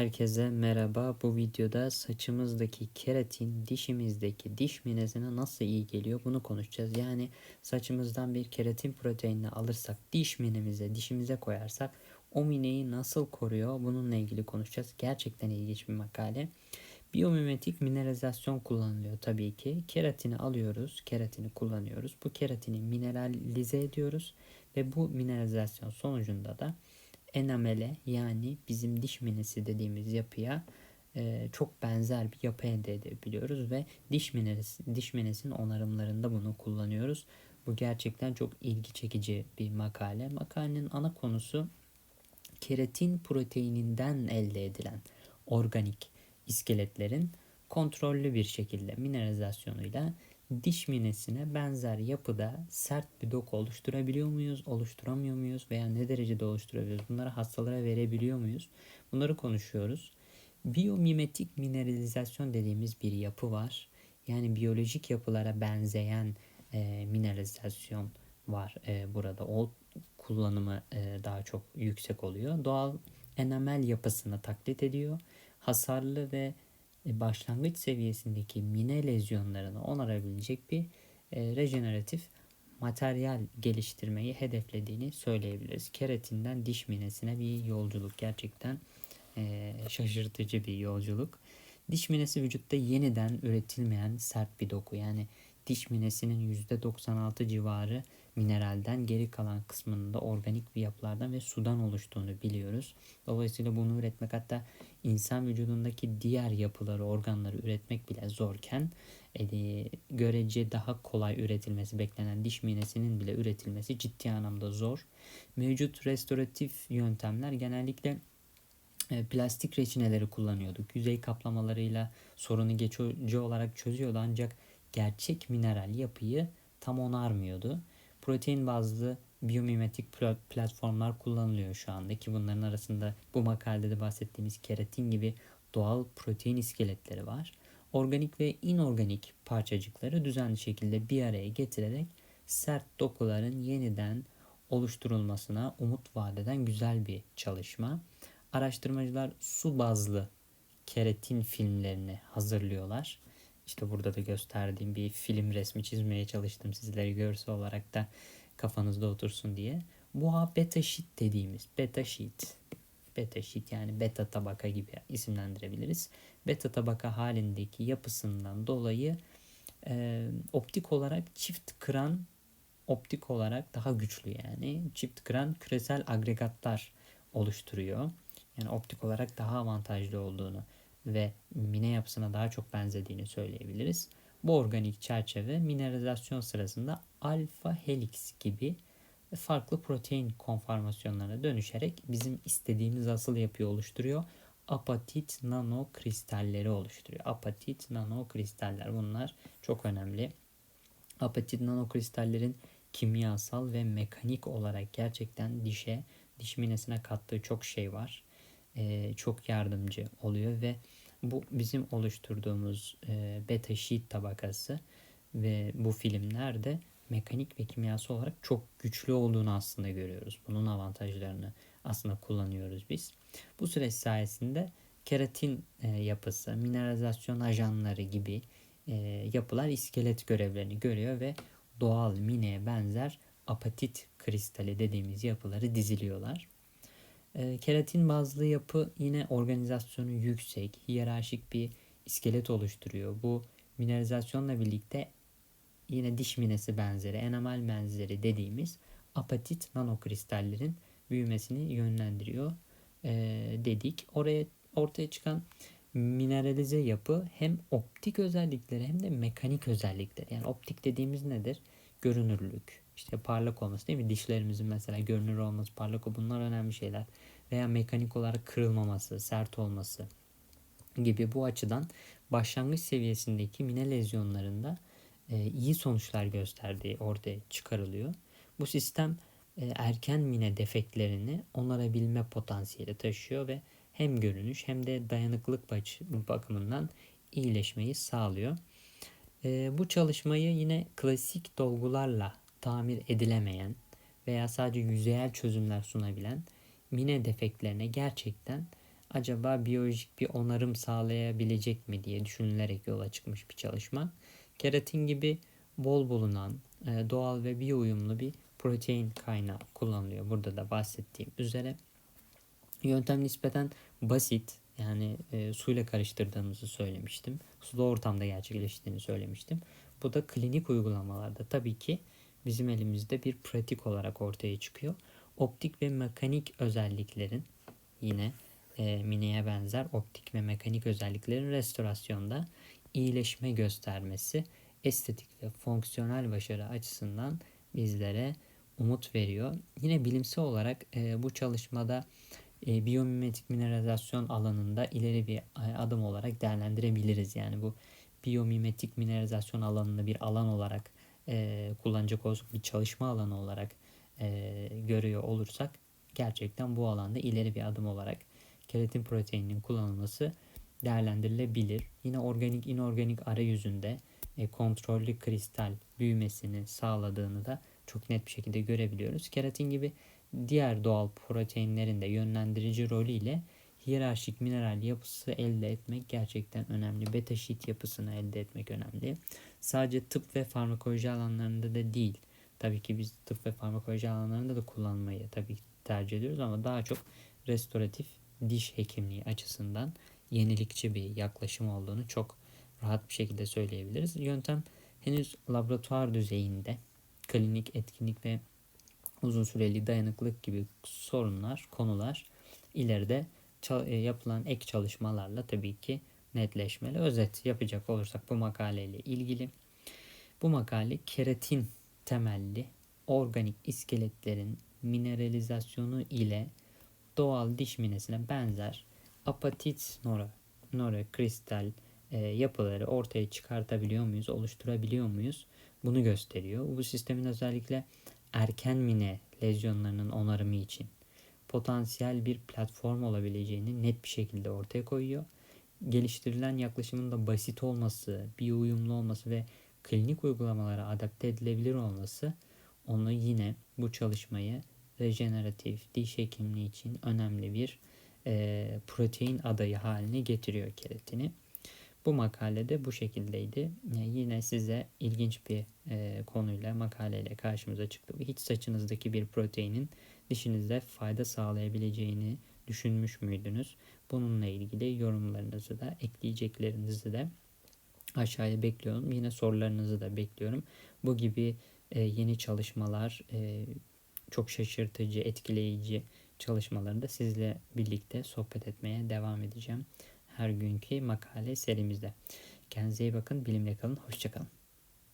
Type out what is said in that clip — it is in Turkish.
Herkese merhaba. Bu videoda saçımızdaki keratin dişimizdeki diş minesine nasıl iyi geliyor bunu konuşacağız. Yani saçımızdan bir keratin proteinini alırsak diş minemize, dişimize koyarsak o mineyi nasıl koruyor bununla ilgili konuşacağız. Gerçekten ilginç bir makale. Biyomimetik mineralizasyon kullanılıyor tabii ki. Keratini alıyoruz, keratini kullanıyoruz. Bu keratini mineralize ediyoruz ve bu mineralizasyon sonucunda da enamele yani bizim diş minesi dediğimiz yapıya e, çok benzer bir yapı elde edebiliyoruz ve diş minesi, diş minesinin onarımlarında bunu kullanıyoruz. Bu gerçekten çok ilgi çekici bir makale. Makalenin ana konusu keratin proteininden elde edilen organik iskeletlerin kontrollü bir şekilde mineralizasyonuyla diş minesine benzer yapıda sert bir doku oluşturabiliyor muyuz, oluşturamıyor muyuz veya ne derecede oluşturabiliyoruz? Bunları hastalara verebiliyor muyuz? Bunları konuşuyoruz. Biyomimetik mineralizasyon dediğimiz bir yapı var. Yani biyolojik yapılara benzeyen e, mineralizasyon var e, burada. O kullanımı e, daha çok yüksek oluyor. Doğal enamel yapısını taklit ediyor. Hasarlı ve başlangıç seviyesindeki mine lezyonlarını onarabilecek bir e, rejeneratif materyal geliştirmeyi hedeflediğini söyleyebiliriz. Keratinden diş minesine bir yolculuk gerçekten e, şaşırtıcı bir yolculuk. Diş minesi vücutta yeniden üretilmeyen sert bir doku yani diş minesinin %96 civarı mineralden geri kalan kısmının da organik bir yapılardan ve sudan oluştuğunu biliyoruz. Dolayısıyla bunu üretmek hatta insan vücudundaki diğer yapıları, organları üretmek bile zorken e, görece daha kolay üretilmesi beklenen diş minesinin bile üretilmesi ciddi anlamda zor. Mevcut restoratif yöntemler genellikle e, plastik reçineleri kullanıyorduk. Yüzey kaplamalarıyla sorunu geçici olarak çözüyordu ancak gerçek mineral yapıyı tam onarmıyordu. Protein bazlı biyomimetik platformlar kullanılıyor şu anda ki bunların arasında bu makalede de bahsettiğimiz keratin gibi doğal protein iskeletleri var. Organik ve inorganik parçacıkları düzenli şekilde bir araya getirerek sert dokuların yeniden oluşturulmasına umut vadeden güzel bir çalışma. Araştırmacılar su bazlı keratin filmlerini hazırlıyorlar. İşte burada da gösterdiğim bir film resmi çizmeye çalıştım sizlere görsel olarak da kafanızda otursun diye. Bu beta sheet dediğimiz beta sheet. Beta sheet yani beta tabaka gibi isimlendirebiliriz. Beta tabaka halindeki yapısından dolayı e, optik olarak çift kıran optik olarak daha güçlü yani. Çift kıran küresel agregatlar oluşturuyor. Yani optik olarak daha avantajlı olduğunu ve mine yapısına daha çok benzediğini söyleyebiliriz. Bu organik çerçeve mineralizasyon sırasında alfa helix gibi farklı protein konformasyonlarına dönüşerek bizim istediğimiz asıl yapıyı oluşturuyor. Apatit nano kristalleri oluşturuyor. Apatit nano kristaller bunlar çok önemli. Apatit nano kristallerin kimyasal ve mekanik olarak gerçekten dişe, diş minesine kattığı çok şey var. Ee, çok yardımcı oluyor ve bu bizim oluşturduğumuz e, beta sheet tabakası ve bu filmlerde mekanik ve kimyasal olarak çok güçlü olduğunu aslında görüyoruz. Bunun avantajlarını aslında kullanıyoruz biz. Bu süreç sayesinde keratin e, yapısı, mineralizasyon ajanları gibi e, yapılar iskelet görevlerini görüyor ve doğal mineye benzer apatit kristali dediğimiz yapıları diziliyorlar. E, keratin bazlı yapı yine organizasyonu yüksek, hiyerarşik bir iskelet oluşturuyor. Bu mineralizasyonla birlikte yine diş minesi benzeri, enamel benzeri dediğimiz apatit nanokristallerin büyümesini yönlendiriyor e, dedik. Oraya ortaya çıkan mineralize yapı hem optik özellikleri hem de mekanik özellikleri. Yani optik dediğimiz nedir? Görünürlük, işte parlak olması değil mi? Dişlerimizin mesela görünür olması, parlak olması bunlar önemli şeyler. Veya mekanik olarak kırılmaması, sert olması gibi bu açıdan başlangıç seviyesindeki mine lezyonlarında e, iyi sonuçlar gösterdiği ortaya çıkarılıyor. Bu sistem e, erken mine defektlerini onarabilme potansiyeli taşıyor ve hem görünüş hem de dayanıklılık bakımından iyileşmeyi sağlıyor. E, bu çalışmayı yine klasik dolgularla tamir edilemeyen veya sadece yüzeyel çözümler sunabilen mine defektlerine gerçekten acaba biyolojik bir onarım sağlayabilecek mi diye düşünülerek yola çıkmış bir çalışma. Keratin gibi bol bulunan e, doğal ve biyo uyumlu bir protein kaynağı kullanılıyor. Burada da bahsettiğim üzere. Yöntem nispeten basit. Yani e, suyla karıştırdığımızı söylemiştim. Sulu ortamda gerçekleştiğini söylemiştim. Bu da klinik uygulamalarda tabii ki bizim elimizde bir pratik olarak ortaya çıkıyor. Optik ve mekanik özelliklerin yine e, mineye benzer optik ve mekanik özelliklerin restorasyonda iyileşme göstermesi estetik ve fonksiyonel başarı açısından bizlere umut veriyor. Yine bilimsel olarak e, bu çalışmada e, biyomimetik mineralizasyon alanında ileri bir e, adım olarak değerlendirebiliriz. Yani bu biyomimetik mineralizasyon alanında bir alan olarak e, kullanacak olursak bir çalışma alanı olarak e, görüyor olursak gerçekten bu alanda ileri bir adım olarak keratin proteininin kullanılması değerlendirilebilir. Yine organik inorganik arayüzünde e, kontrollü kristal büyümesini sağladığını da çok net bir şekilde görebiliyoruz. Keratin gibi diğer doğal proteinlerin de yönlendirici rolüyle hiyerarşik mineral yapısı elde etmek gerçekten önemli. Beta sheet yapısını elde etmek önemli. Sadece tıp ve farmakoloji alanlarında da değil. Tabii ki biz tıp ve farmakoloji alanlarında da kullanmayı tabii ki tercih ediyoruz ama daha çok restoratif diş hekimliği açısından yenilikçi bir yaklaşım olduğunu çok rahat bir şekilde söyleyebiliriz. Yöntem henüz laboratuvar düzeyinde klinik etkinlik ve uzun süreli dayanıklılık gibi sorunlar, konular ileride yapılan ek çalışmalarla tabii ki netleşmeli. Özet yapacak olursak bu makaleyle ilgili bu makale keratin temelli organik iskeletlerin mineralizasyonu ile doğal diş minesine benzer apatit nora, nora kristal e, yapıları ortaya çıkartabiliyor muyuz, oluşturabiliyor muyuz? Bunu gösteriyor. Bu sistemin özellikle erken mine lezyonlarının onarımı için potansiyel bir platform olabileceğini net bir şekilde ortaya koyuyor. Geliştirilen yaklaşımın da basit olması, bir uyumlu olması ve klinik uygulamalara adapte edilebilir olması onu yine bu çalışmayı rejeneratif diş hekimliği için önemli bir e, protein adayı haline getiriyor keratini. Bu makalede bu şekildeydi. Yine size ilginç bir e, konuyla makaleyle karşımıza çıktı. Hiç saçınızdaki bir proteinin dişinizde fayda sağlayabileceğini düşünmüş müydünüz? Bununla ilgili yorumlarınızı da ekleyeceklerinizi de aşağıya bekliyorum. Yine sorularınızı da bekliyorum. Bu gibi e, yeni çalışmalar, e, çok şaşırtıcı, etkileyici çalışmalarında sizle birlikte sohbet etmeye devam edeceğim. Her günkü makale serimizde. Kendinize iyi bakın, bilimle kalın, hoşçakalın.